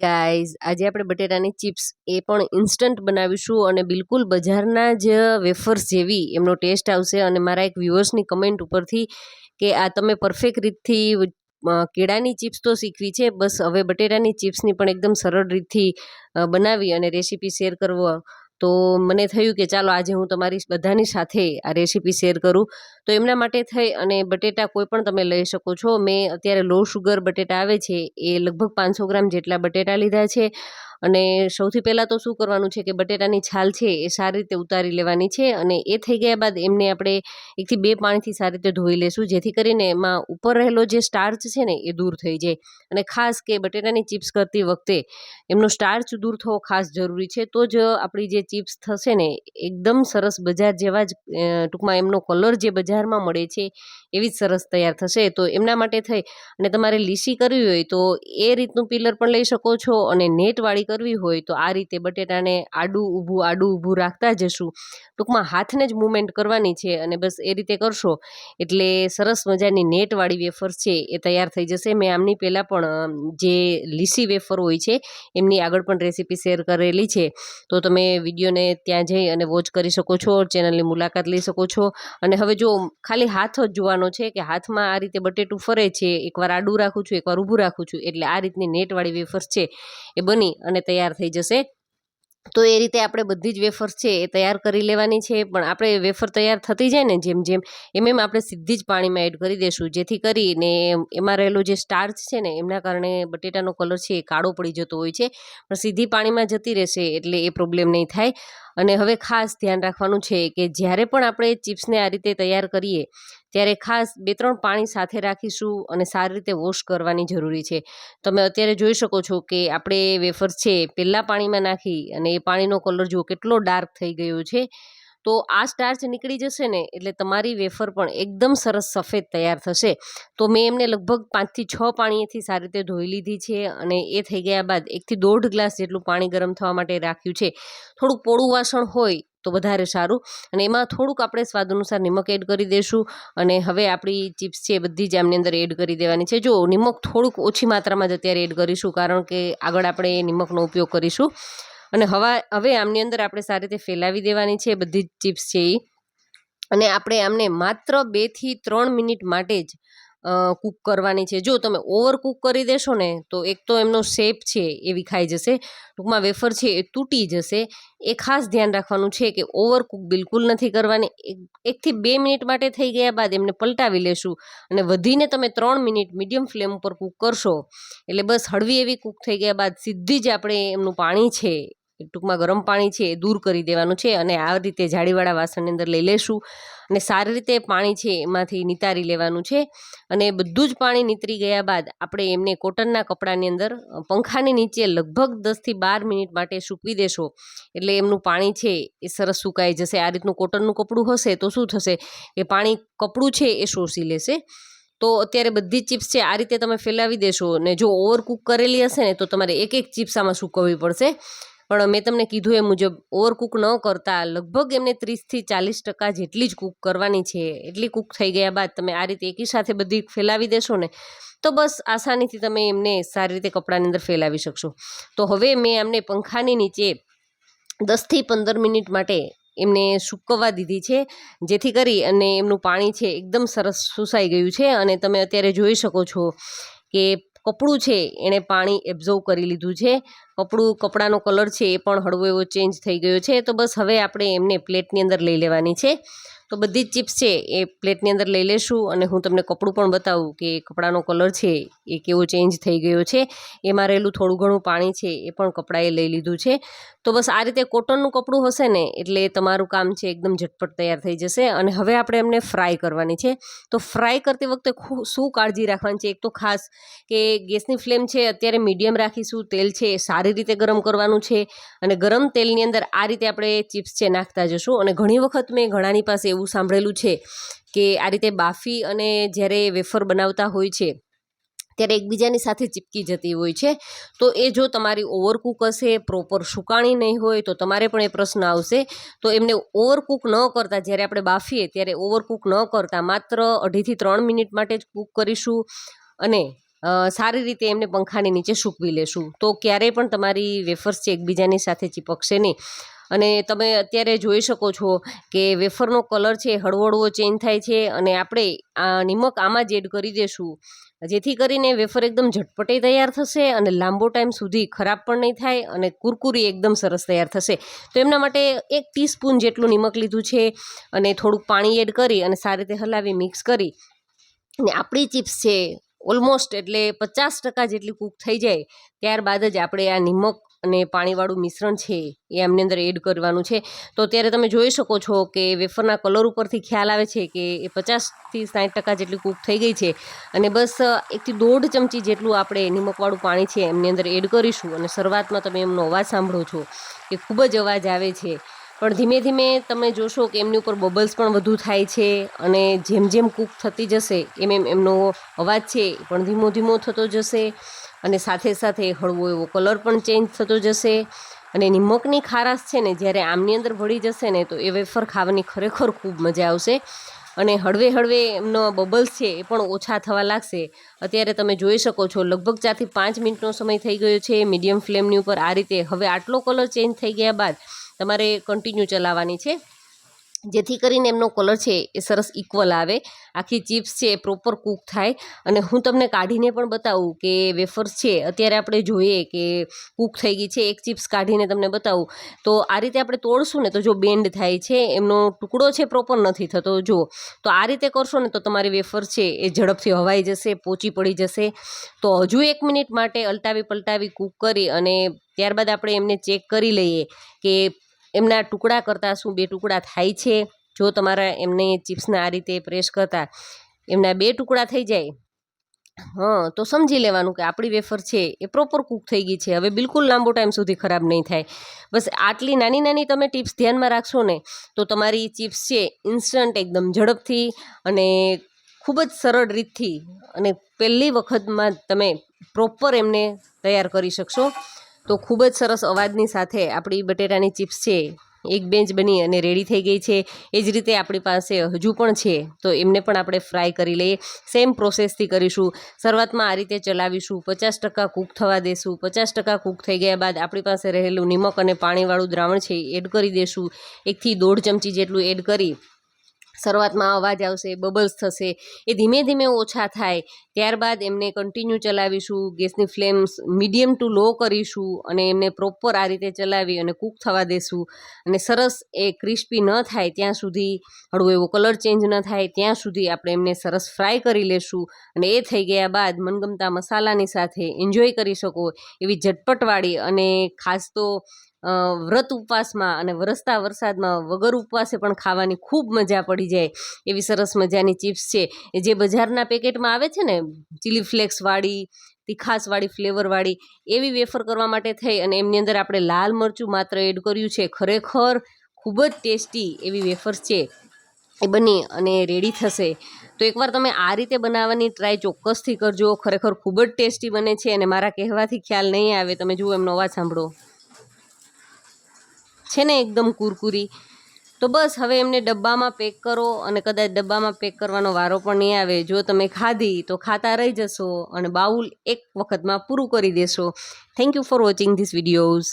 Guys આજે આપણે બટેટાની chips એ પણ ઇન્સ્ટન્ટ બનાવીશું અને બિલકુલ બજારના જ વેફર્સ જેવી એમનો ટેસ્ટ આવશે. અને મારા એક વ્યુઅર્સની કમેન્ટ ઉપરથી કે આ તમે પરફેક્ટ રીતથી કેળાની ચિપ્સ તો શીખવી છે, બસ હવે બટેટાની ચિપ્સની પણ એકદમ સરળ રીતથી બનાવી અને રેસીપી શેર કરવો. તો મને થયું કે ચાલો આજે હું તમારી બધાની સાથે આ રેસીપી શેર કરું. તો એમના માટે થઈ અને બટેટા કોઈ પણ તમે લઈ શકો છો. મેં અત્યારે લો શુગર બટેટા આવે છે. એ લગભગ પાંચસો ગ્રામ જેટલા બટેટા લીધા છે. અને સૌથી પહેલાં તો શું કરવાનું છે કે બટેટાની છાલ છે એ સારી રીતે ઉતારી લેવાની છે અને એ થઈ ગયા બાદ એમને આપણે એકથી બે પાણીથી સારી રીતે ધોઈ લેશું. જેથી કરીને એમાં ઉપર રહેલો જે સ્ટાર્ચ છે ને એ દૂર થઈ જાય. અને ખાસ કે બટેટાની ચિપ્સ કરતી વખતે એમનો સ્ટાર્ચ દૂર થવો ખાસ જરૂરી છે. તો જ આપણી જે ચિપ્સ થશે ને એકદમ સરસ બજાર જેવા જ ટૂંકમાં એમનો કલર જે બજારમાં મળે છે એવી જ સરસ તૈયાર થશે. તો એમના માટે થઈ. અને તમારે લીસી કરવી હોય તો એ રીતનું પિલર પણ લઈ શકો છો અને નેટવાળી કરવી હોય તો આ રીતે બટેટાને આડું ઊભું આડું ઊભું રાખતા જશું. ટૂંકમાં હાથને જ મૂવમેન્ટ કરવાની છે અને બસ એ રીતે કરશો એટલે સરસ મજાની નેટવાળી વેફર છે એ તૈયાર થઈ જશે. મેં આમની પહેલાં પણ જે લીસી વેફર હોય છે એમની આગળ પણ રેસીપી શેર કરેલી છે. તો તમે વિડીયોને ત્યાં જઈ અને વોચ કરી શકો છો, ચેનલની મુલાકાત લઈ શકો છો. અને હવે જો ખાલી હાથ જ જોવાનો છે કે હાથમાં આ રીતે બટેટું ફરે છે, એકવાર આડું રાખું છું, એકવાર ઊભું રાખું છું, એટલે આ રીતની નેટવાળી વેફર્સ છે એ બની અને તૈયાર થઈ જશે. તો એ રીતે આપણે બધી જ વેફર છે એ તૈયાર કરી લેવાની છે, પણ આપણે વેફર તૈયાર થતી જાય ને જેમ જેમ, એમ એમ આપણે સીધી જ પાણીમાં એડ કરી દઈશું જેથી કરીને એમાં રહેલો જે સ્ટાર્ચ છે ને, એમના કારણે બટેટાનો કલર છે એ કાળો પડી જતો હોય છે, પણ સીધી પાણીમાં જતી રહેશે એટલે એ પ્રોબ્લેમ નહીં થાય. અને હવે ખાસ ધ્યાન રાખવાનું છે કે જ્યારે પણ આપણે ચિપ્સને આ રીતે તૈયાર કરીએ ત્યારે ખાસ બે ત્રણ પાણી સાથે રાખીશું અને સારી રીતે વોશ કરવાની જરૂરી છે. તમે અત્યારે જોઈ શકો છો કે આપણે વેફર છે, પહેલાં પાણીમાં નાખી અને એ પાણીનો કલર જુઓ, કેટલો ડાર્ક થઈ ગયો છે. તો આ સ્ટાર્ચ નીકળી જશે ને, એટલે તમારી વેફર પણ એકદમ સરસ સફેદ તૈયાર થશે. તો મેં એમને લગભગ પાંચથી છ પાણીએથી સારી રીતે ધોઈ લીધી છે અને એ થઈ ગયા બાદ એકથી દોઢ ગ્લાસ જેટલું પાણી ગરમ થવા માટે રાખ્યું છે. થોડુંક પોળું વાસણ હોય તો વધારે સારું અને એમાં થોડુંક આપણે સ્વાદ અનુસાર નિમક એડ કરી દઈશું અને હવે આપણી ચિપ્સ છે એ બધી જ આમની અંદર એડ કરી દેવાની છે. જો નિમક થોડુંક ઓછી માત્રામાં જ અત્યારે એડ કરીશું કારણ કે આગળ આપણે એ નિમકનો ઉપયોગ કરીશું. અને હવા, હવે આમની અંદર આપણે સારી રીતે ફેલાવી દેવાની છે બધી જ ચિપ્સ છે એ અને આપણે આમને માત્ર બેથી ત્રણ મિનિટ માટે જ કૂક કરવાની છે. જો તમે ઓવર કૂક કરી દેશો ને, તો એક તો એમનો શેપ છે એ વિખાઈ જશે, ટૂંકમાં વેફર છે એ તૂટી જશે. એ ખાસ ધ્યાન રાખવાનું છે કે ઓવર કૂક બિલકુલ નથી કરવાની. એક- એકથી બે મિનિટ માટે થઈ ગયા બાદ એમને પલટાવી લેશું. અને વધીને તમે ત્રણ મિનિટ મીડિયમ ફ્લેમ ઉપર કૂક કરશો, એટલે બસ હળવી એવી કૂક થઈ ગયા બાદ સીધી જ આપણે એમનું પાણી છે ટૂંકમાં ગરમ પાણી છે એ દૂર કરી દેવાનું છે અને આ રીતે જાળીવાળા વાસણની અંદર લઈ લેશું અને સારી રીતે પાણી છે એમાંથી નિતારી લેવાનું છે અને બધું જ પાણી નીતરી ગયા બાદ આપણે એમને કોટનના કપડાની અંદર પંખાની નીચે લગભગ દસથી બાર મિનિટ માટે સૂકવી દેશો. એટલે એમનું પાણી છે એ સરસ સુકાઈ જશે. આ રીતનું કોટનનું કપડું હશે તો શું થશે? એ પાણી કપડું છે એ શોષી લેશે. તો અત્યારે બધી ચિપ્સ છે આ રીતે તમે ફેલાવી દેશો ને જો ઓવરકુક કરેલી હશે ને તો તમારે એક એક ચિપ્સ આમાં સૂકવવી પડશે. પણ મેં તમને કીધું એ મુજબ ઓવરકૂક ન કરતા લગભગ એમને ત્રીસથી ચાલીસ ટકા જેટલી જ કૂક કરવાની છે. એટલી કૂક થઈ ગયા બાદ તમે આ રીતે એકી સાથે બધી ફેલાવી દેશો ને, તો બસ આસાનીથી તમે એમને સારી રીતે કપડાની અંદર ફેલાવી શકશો. તો હવે મેં એમને પંખાની નીચે દસથી પંદર મિનિટ માટે એમને સૂકવવા દીધી છે, જેથી કરી અને એમનું પાણી છે એકદમ સરસ સુસાઈ ગયું છે અને તમે અત્યારે જોઈ શકો છો કે કપડું છે, એણે પાણી એબ્ઝોર્વ કરી લીધું છે કપડું, કપડાનો કલર છે એ પણ હળવો એવો ચેન્જ થઈ ગયો છે. તો બસ હવે આપણે એમને પ્લેટની અંદર લઈ લેવાની છે. તો બધી જ ચિપ્સ છે એ પ્લેટની અંદર લઈ લેશું અને હું તમને કપડું પણ બતાવું કે કપડાનો કલર છે એ કેવો ચેન્જ થઈ ગયો છે. એમાં રહેલું થોડું ઘણું પાણી છે એ પણ કપડાએ લઈ લીધું છે. તો બસ આ રીતે કોટનનું કપડું હશે ને એટલે તમારું કામ છે એકદમ ઝટપટ તૈયાર થઈ જશે. અને હવે આપણે એમને ફ્રાય કરવાની છે. તો ફ્રાય કરતી વખતે શું કાળજી રાખવાની છે? એક તો ખાસ કે ગેસની ફ્લેમ છે, અત્યારે મીડિયમ રાખીશું, તેલ છે એ સારી રીતે ગરમ કરવાનું છે અને ગરમ તેલની અંદર આ રીતે આપણે ચિપ્સ છે નાખતા જશું. અને ઘણી વખત મેં ઘણાની પાસે એવું સાંભળેલું છે કે આ રીતે બાફી અને જ્યારે વેફર બનાવતા હોય છે, ત્યારે એકબીજાની સાથે ચીપકી જતી હોય છે. તો એ જો તમારી ઓવરકૂક હશે, પ્રોપર સુકાણી નહીં હોય, તો તમારે પણ એ પ્રશ્ન આવશે. તો એમને ઓવરકૂક ન કરતાં, જ્યારે આપણે બાફીએ ત્યારે ઓવરકૂક ન કરતાં માત્ર અઢીથી ત્રણ મિનિટ માટે જ કૂક કરીશું અને સારી રીતે એમને પંખાની નીચે સૂકવી લેશું. તો ક્યારેય પણ તમારી વેફર્સ છે એકબીજાની સાથે ચીપકશે નહીં. અને તમે અત્યારે જોઈ શકો છો કે વેફરનો કલર છે હળવો હળવો ચેન્જ થાય છે અને આપણે આ નિમક આમાં જ એડ કરી દેશું. જેથી કરીને વેફર એકદમ ઝટપટે તૈયાર થશે અને લાંબો ટાઈમ સુધી ખરાબ પણ નહીં થાય અને કુરકુરી એકદમ સરસ તૈયાર થશે. તો એમના માટે એક ટીસ્પૂન જેટલું નિમક લીધું છે અને થોડુંક પાણી એડ કરી અને સારી રીતે હલાવી મિક્સ કરી. અને આપણી ચિપ્સ છે ઓલમોસ્ટ એટલે પચાસ ટકા જેટલી કૂક થઈ જાય, ત્યારબાદ જ આપણે આ નિમક અને પાણીવાળું મિશ્રણ છે એ એમની અંદર એડ કરવાનું છે. તો અત્યારે તમે જોઈ શકો છો કે વેફરના કલર ઉપરથી ખ્યાલ આવે છે કે એ પચાસથી સાઠ ટકા જેટલી કૂક થઈ ગઈ છે. અને બસ, એકથી દોઢ ચમચી જેટલું આપણે નિમકવાળું પાણી છે એમની અંદર એડ કરીશું. અને શરૂઆતમાં તમે એમનો અવાજ સાંભળો છો કે ખૂબ જ અવાજ આવે છે. પણ ધીમે ધીમે તમે જોશો કે એમની ઉપર બબલ્સ પણ વધુ થાય છે અને જેમ જેમ કૂક થતી જશે, એમ એમ એમનો અવાજ છે પણ ધીમો ધીમો થતો જશે અને સાથે સાથે હળવો એવો કલર પણ ચેન્જ થતો જશે અને નિમકની ખારાશ છે ને જ્યારે આમની અંદર ભળી જશે ને તો એ વેફર ખાવાની ખરેખર ખૂબ મજા આવશે અને હળવે હળવે એમનો બબલ્સ છે એ પણ ઓછા થવા લાગશે. અત્યારે તમે જોઈ શકો છો લગભગ ચારથી પાંચ મિનિટનો સમય થઈ ગયો છે, મીડિયમ ફ્લેમની ઉપર આ રીતે હવે આટલો કલર ચેન્જ થઈ ગયા બાદ તમારે કન્ટિન્યુ ચલાવવાની છે. જેથી કરીને એમનો કલર છે એ સરસ ઇક્વલ આવે. આખી ચિપ્સ છે એ પ્રોપર કૂક થાય. અને હું તમને કાઢીને પણ બતાવું કે વેફર્સ છે, અત્યારે આપણે જોઈએ કે કૂક થઈ ગઈ છે, એક ચિપ્સ કાઢીને તમને બતાવું. તો આ રીતે આપણે તોડશું ને તો જો બેન્ડ થાય છે, એમનો ટુકડો છે પ્રોપર નથી થતો જો તો આ રીતે કરશો ને તો તમારી વેફર છે એ ઝડપથી હવાઈ જશે, પોચી પડી જશે. તો હજુ એક મિનિટ માટે અલટાવી પલટાવી કૂક કરી અને ત્યારબાદ આપણે એમને ચેક કરી લઈએ કે એમના ટુકડા કરતાં શું બે ટુકડા થાય છે? જો તમારા એમને ચિપ્સના આ રીતે પ્રેસ કરતાં એમના બે ટુકડા થઈ જાય. હં, તો સમજી લેવાનું કે આપણી વેફર છે એ પ્રોપર કૂક થઈ ગઈ છે. હવે બિલકુલ લાંબો ટાઈમ સુધી ખરાબ નહીં થાય. બસ આટલી નાની નાની તમે ટિપ્સ ધ્યાનમાં રાખશો ને, તો તમારી ચિપ્સ છે ઇન્સ્ટન્ટ એકદમ ઝડપથી અને ખૂબ જ સરળ રીતથી અને પહેલી વખતમાં તમે પ્રોપર એમને તૈયાર કરી શકશો. તો ખૂબ જ સરસ અવાજની સાથે આપણી બટેટાની ચિપ્સ છે, એક બેન્ચ બની અને રેડી થઈ ગઈ છે. એ જ રીતે આપણી પાસે હજુ પણ છે, તો એમને પણ આપણે ફ્રાય કરી લઈએ. સેમ પ્રોસેસથી કરીશું. શરૂઆતમાં આ રીતે ચલાવીશું. પચાસ ટકા કૂક થવા દેશું. પચાસ ટકા કૂક થઈ ગયા બાદ આપણી પાસે રહેલું નિમક અને પાણીવાળું દ્રાવણ છે એ એડ કરી દેશું. એકથી દોઢ ચમચી જેટલું એડ કરી શરૂઆતમાં અવાજ આવશે, બબલ્સ થશે, એ ધીમે ધીમે ઓછા થાય. ત્યારબાદ એમને કન્ટિન્યુ ચલાવીશું, ગેસની ફ્લેમ્સ મીડિયમ ટુ લો કરીશું અને એમને પ્રોપર આ રીતે ચલાવી અને કૂક થવા દેશું. અને સરસ એ ક્રિસ્પી ન થાય ત્યાં સુધી, હળવો એવો કલર ચેન્જ ન થાય ત્યાં સુધી આપણે એમને સરસ ફ્રાય કરી લેશું અને એ થઈ ગયા બાદ મનગમતા મસાલાની સાથે એન્જોય કરી શકો એવી ઝટપટવાળી અને ખાસ તો વ્રત ઉપવાસમાં અને વરસતા વરસાદમાં વગર ઉપવાસે પણ ખાવાની ખૂબ મજા પડી જાય એવી સરસ મજાની ચિપ્સ છે. જે બજારના પેકેટમાં આવે છે ને, ચીલી ફ્લેક્સવાળી તીખાસવાળી ફ્લેવરવાળી એવી વેફર કરવા માટે થઈ અને એમની અંદર આપણે લાલ મરચું માત્ર એડ કર્યું છે. ખરેખર ખૂબ જ ટેસ્ટી એવી વેફર્સ છે. એ બની અને રેડી થશે. તો એકવાર તમે આ રીતે બનાવવાની ટ્રાય ચોક્કસથી કરજો. ખરેખર ખૂબ જ ટેસ્ટી બને છે અને મારા કહેવાથી ખ્યાલ નહીં આવે. તમે જુઓ એમનો અવાજ સાંભળો. છે ને એકદમ કુરકુરી. તો બસ હવે એમને ડબ્બામાં પેક કરો અને કદાચ ડબ્બામાં પેક કરવાનો વારો પણ નહીં આવે. જો તમે ખાધી તો ખાતા રહી જશો અને બાઉલ એક વખતમાં પૂરું કરી દેશો. Thank you for watching this videos